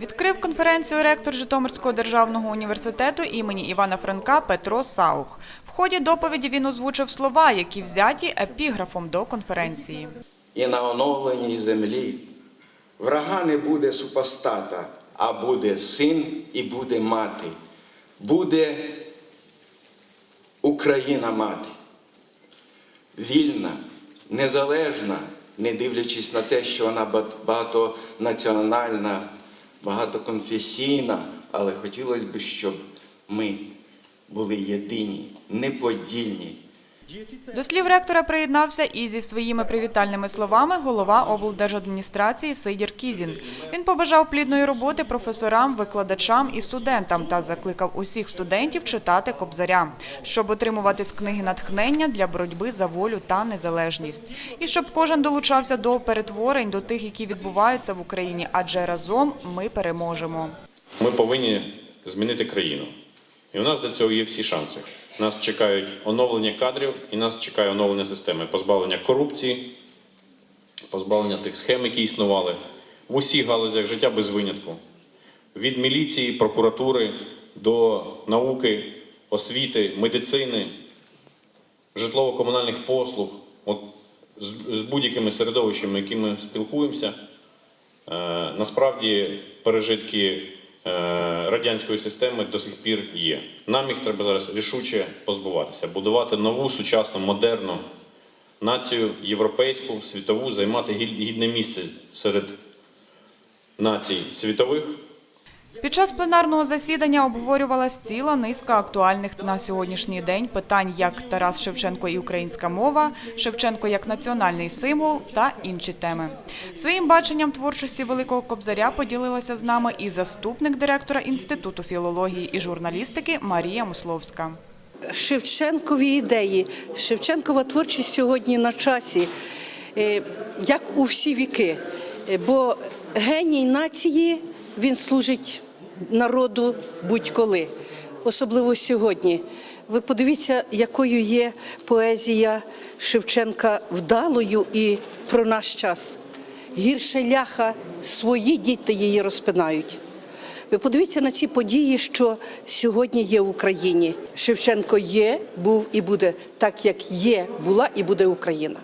Відкрив конференцію ректор Житомирського державного університету імені Івана Франка Петро Саух. В ході доповіді він озвучив слова, які взяті епіграфом до конференції. І на оновленій землі врага не буде супостата, а буде син і буде мати. Буде Україна мати. Вільна, незалежна, не дивлячись на те, що вона багатонаціональна, багатоконфесійна, але хотілося б, щоб ми були єдині, неподільні. До слів ректора приєднався і зі своїми привітальними словами голова облдержадміністрації Сидір Кізін. Він побажав плідної роботи професорам, викладачам і студентам та закликав усіх студентів читати Кобзаря, щоб отримувати з книги натхнення для боротьби за волю та незалежність. І щоб кожен долучався до перетворень, до тих, які відбуваються в Україні, адже разом ми переможемо. Ми повинні змінити країну. І у нас для цього є всі шанси. Нас чекають оновлення кадрів, і нас чекає оновлення системи, позбавлення корупції, позбавлення тих схем, які існували в усіх галузях життя без винятку. Від міліції, прокуратури до науки, освіти, медицини, житлово-комунальних послуг, от з, будь-якими середовищами, якими ми спілкуємося, Е, насправді пережитки радянської системи до сих пір є. Нам їх треба зараз рішуче позбуватися, будувати нову, сучасну, модерну націю, європейську, світову, займати гідне місце серед націй світових. Під час пленарного засідання обговорювалась ціла низка актуальних на сьогоднішній день питань, як Тарас Шевченко і українська мова, Шевченко як національний символ та інші теми. Своїм баченням творчості Великого Кобзаря поділилася з нами і заступник директора Інституту філології і журналістики Марія Мусловська. Шевченкові ідеї. Шевченкова творчість сьогодні на часі, е, як у всі віки. Е, Бо геній нації він служить народу будь-коли, особливо сьогодні. Ви подивіться, якою є поезія Шевченка вдалою і про наш час. Гірше ляха свої діти її розпинають. Ви подивіться на ці події, що сьогодні є в Україні. Шевченко є, був і буде так, як є, була і буде Україна.